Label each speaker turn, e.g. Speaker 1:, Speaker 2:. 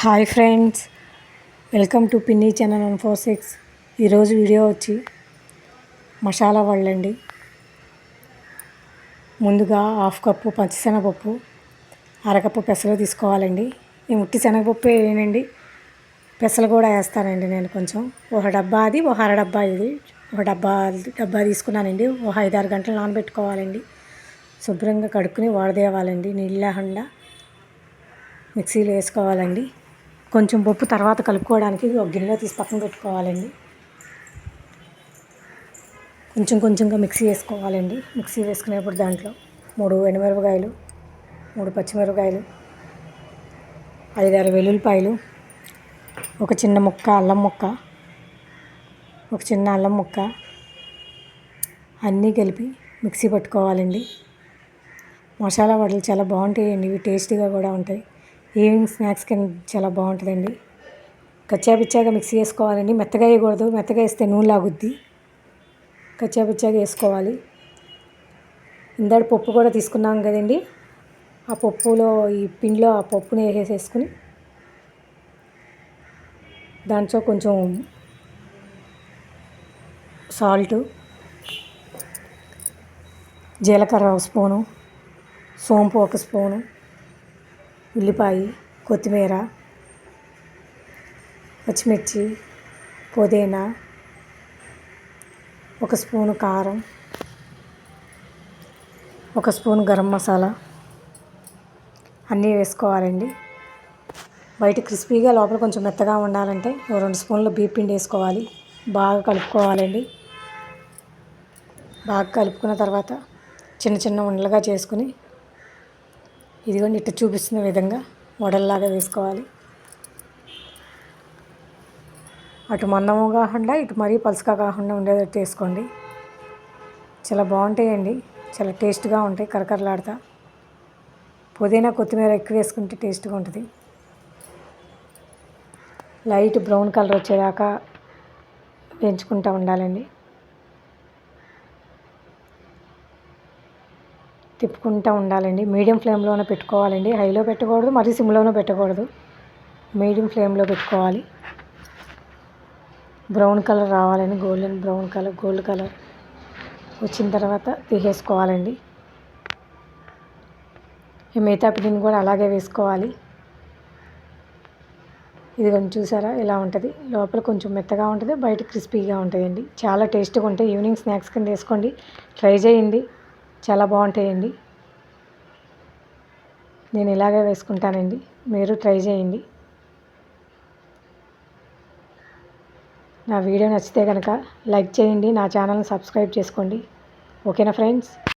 Speaker 1: Hi friends welcome to Pinni channel one four six. ఈరోజు video వచ్చి మసాలా వాళ్ళండి ముందుగా హాఫ్ కప్పు పచ్చిశనగపప్పు అరకప్పు పెసలు తీసుకోవాలండి. ఈ ముట్టి శనగపప్పు వేయనండి పెసలు కూడా వేస్తానండి నేను కొంచెం. ఒక డబ్బా అది ఒక అర డబ్బా ఇది. ఒక డబ్బా డబ్బా తీసుకున్నానండి. ఒక ఐదారు గంటలు నానబెట్టుకోవాలండి. శుభ్రంగా కడుక్కుని వాడదేవాలండి. నీళ్ళు లేకుండా మిక్సీలో వేసుకోవాలండి. కొంచెం పప్పు తర్వాత కలుపుకోవడానికి ఒక గిన్నెలో తీసి పక్కన పెట్టుకోవాలండి. కొంచెం కొంచెంగా మిక్సీ వేసుకోవాలండి. మిక్సీ వేసుకునేప్పుడు దాంట్లో మూడు ఎండుమిరపకాయలు మూడు పచ్చిమిరపకాయలు ఐదారు వెల్లుల్లిపాయలు ఒక చిన్న ముక్క అల్లం ముక్క ఒక చిన్న అల్లం ముక్క అన్నీ కలిపి మిక్సీ పట్టుకోవాలండి. మసాలా వడలు చాలా బాగుంటాయండి. ఇవి టేస్టీగా కూడా ఉంటాయి. ఈవినింగ్ స్నాక్స్ కింద చాలా బాగుంటుందండి. కచ్చాపిచ్చాగా మిక్స్ చేసుకోవాలండి. మెత్తగా వేయకూడదు. మెత్తగా వేస్తే నూనె లాగుద్ది. కచ్చాపిచ్చాగా వేసుకోవాలి. ఇందాడు పప్పు కూడా తీసుకున్నాం కదండి. ఆ పప్పులో ఈ పిండిలో ఆ పప్పుని వేసేసుకుని దాంట్లో కొంచెం సాల్టు జీలకర్ర ఒక స్పూను సోంపు ఒక స్పూను ఉల్లిపాయ కొత్తిమీర పచ్చిమిర్చి పుదీనా ఒక స్పూను కారం ఒక స్పూన్ గరం మసాలా అన్నీ వేసుకోవాలండి. బయట క్రిస్పీగా లోపల కొంచెం మెత్తగా ఉండాలంటే రెండు స్పూన్లు బీప్ పిండి వేసుకోవాలి. బాగా కలుపుకోవాలండి. బాగా కలుపుకున్న తర్వాత చిన్న చిన్న ఉండలుగా చేసుకుని ఇదిగోండి ఇట్లా చూపిస్తున్న విధంగా వడల్లాగా వేసుకోవాలి. అటు మందము కాకుండా ఇటు మరీ పలుసుగా కాకుండా ఉండేటట్టు వేసుకోండి. చాలా బాగుంటాయండి. చాలా టేస్ట్గా ఉంటాయి కరకరలాడతా. పుదీనా కొత్తిమీర ఎక్కువ వేసుకుంటే టేస్ట్గా ఉంటుంది. లైట్ బ్రౌన్ కలర్ వచ్చేదాకా పెంచుకుంటూ ఉండాలండి. తిప్పుకుంటూ ఉండాలండి. మీడియం ఫ్లేమ్లోనే పెట్టుకోవాలండి. హైలో పెట్టకూడదు మరీ సిమ్లోనూ పెట్టకూడదు. మీడియం ఫ్లేమ్లో పెట్టుకోవాలి. బ్రౌన్ కలర్ రావాలని golden brown colour gold colour వచ్చిన తర్వాత తీసేసుకోవాలండి. ఈ మిగతా పిండిని కూడా అలాగే వేసుకోవాలి. ఇది కొంచెం చూసారా? ఇలా ఉంటుంది. లోపల కొంచెం మెత్తగా ఉంటుంది బయట క్రిస్పీగా ఉంటుందండి. చాలా టేస్ట్గా ఉంటాయి. ఈవినింగ్ స్నాక్స్ కింద వేసుకోండి. ట్రై చేయండి. చాలా బాగుంటాయండి. నేను ఇలాగే వేసుకుంటానండి. మీరు ట్రై చేయండి. నా వీడియో నచ్చితే కనుక లైక్ చేయండి నా ఛానల్ని సబ్స్క్రైబ్ చేసుకోండి. ఓకేనా ఫ్రెండ్స్?